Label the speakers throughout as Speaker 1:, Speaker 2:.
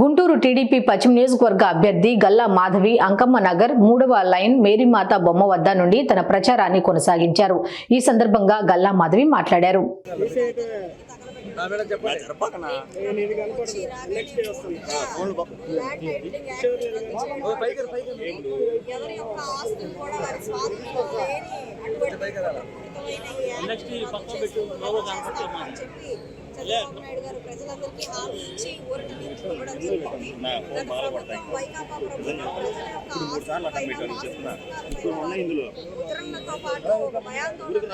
Speaker 1: Guntur TDP పశ్చిమ నియోజకవర్గ అభ్యర్థి గల్లా మాధవి అంకమ్మ నగర్ మూడవ లైన్ మేరీమాత బొమ్మ వద్ద నుండి తన ప్రచారాన్ని కొనసాగించారు. ఈ సందర్భంగా గల్లా మాధవి మాట్లాడారు.
Speaker 2: చంద్రబాబు నాయుడు గారు ప్రజలందరికీ హామీ ఇచ్చి ఊరట నుంచి ఇవ్వడం జరిగింది గత ప్రభుత్వం వైకాపా ప్రభుత్వం ప్రజల యొక్క ముద్రణలతో పాటు ఒక భయాందోళన.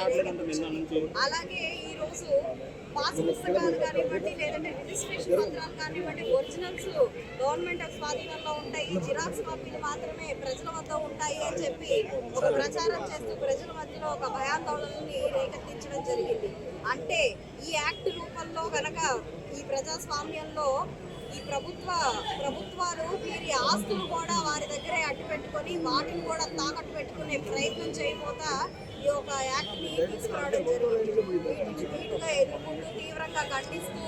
Speaker 2: అలాగే ఈ రోజు పాస్ పుస్తకాలు కానివ్వండి లేదంటే రిజిస్ట్రేషన్ పత్రాలు కానివ్వండి ఒరిజినల్స్ గవర్నమెంట్ స్వాధీనంలో ఉంటాయి జిరాక్స్ కాపీలు మాత్రమే ప్రజల వద్ద ఉంటాయి అని చెప్పి ఒక ప్రచారం చేస్తూ ప్రజల మధ్యలో ఒక భయాందోళనని రేకెత్తించడం జరిగింది. అంటే ఈ యాక్ట్ రూపంలో కనుక ఈ ప్రజాస్వామ్యంలో ఈ ప్రభుత్వ ప్రభుత్వాలు వీరి ఆస్తులు కూడా వారి దగ్గర అడ్డు పెట్టుకొని వాటిని కూడా తాకట్టు పెట్టుకునే ప్రయత్నం చేయబోతా ఈ యొక్క యాక్ట్ని తీసుకురావడం జరిగింది. వీటిని నీటుగా ఎదుర్కొంటూ తీవ్రంగా ఖండిస్తూ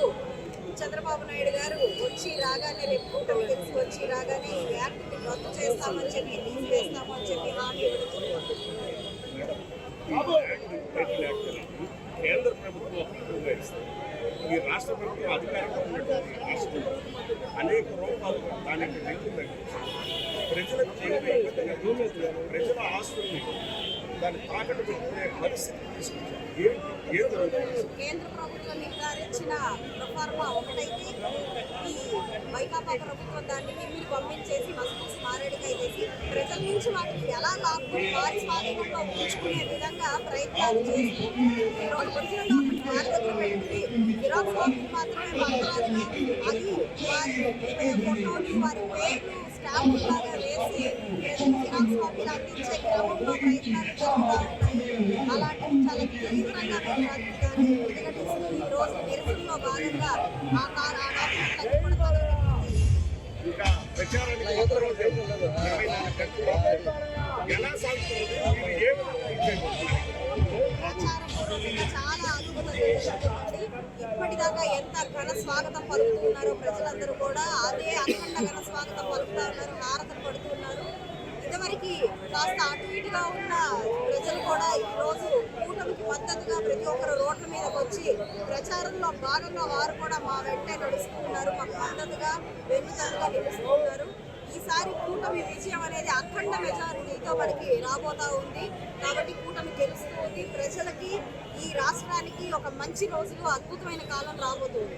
Speaker 2: చంద్రబాబు నాయుడు గారు వచ్చి రాగానే రేపు కూటమి తెలిసి వచ్చి రాగానే ఈ యాక్ట్ని రద్దు చేస్తామని చెప్పి తీసివేస్తామని చెప్పి హామీ
Speaker 3: కేంద్ర ప్రభుత్వం అప్రూవ్గా ఇస్తుంది ఈ రాష్ట్ర ప్రభుత్వం అధికారంగా ఉన్నటువంటి రాష్ట్రంలో అనేక రూపాలు దానికి రైతులు తగ్గించారు ప్రజలకు ప్రజల ఆస్తుల్ని దాన్ని తాకట్టు పెట్టుకునే పరిస్థితి తీసుకొచ్చారు.
Speaker 2: కేంద్ర ప్రభుత్వం నిర్ధారించిన ప్రఫార్మా ఒకటైతే ఈ వైకాపా ప్రభుత్వం దాన్ని మీరు పంపించేసి మసూసి ప్రజల నుంచి వాటిని ఎలా లాక్కుని వారి స్వాధీనంలో ఉంచుకునే విధంగా ప్రయత్నాలు చేసి ఈరోజు ఒరిజినల్ డాక్యుమెంట్ వారి దగ్గర మాత్రమే మాట్లాడాలి అది వారి ఫోటోని వారి పేర్లు స్టాంపు లాగా వేసి జిరాక్స్ కాపీలు అందించే క్రమంలో ప్రయత్నాలు జరుగుతూ అలాంటి చాలా తీవ్రంగా మేము దాన్ని ఈ రోజు నిరసనలో భాగంగా ఆ కారణాలు ఆ
Speaker 3: ఇంకా ప్రచారానికి ఎలా సాగుతుంది మీరు ఏ
Speaker 2: ప్రచారం చాలా అద్భుతంగా ఇప్పటిదాకా ఎంత ఘన స్వాగతం పలుకుతున్నారో ప్రజలందరూ కూడా అదే అఖండ ఘన స్వాగతం పలుకుతా ఉన్నారు హారతలు పడుతున్నారు ఇదివరకు కాస్త అటు ఇటుగా ఉన్న ప్రజలు కూడా ఈరోజు కూటమికి మద్దతుగా ప్రతి ఒక్కరు రోడ్ల మీదకి వచ్చి ప్రచారంలో భాగంగా వారు కూడా మా వెంటే నడుస్తున్నారు మాకు మద్దతుగా వెన్నుతలుగా నిలుస్తున్నారు ఈసారి కూటమి విజయం అనేది అఖండ మెజారిటీతో మనకి రాబోతా ఉంది. కాబట్టి కూటమి గెలుస్తుంది. ప్రజలకి ఈ రాష్ట్రానికి ఒక మంచి రోజులు అద్భుతమైన కాలం రాబోతుంది.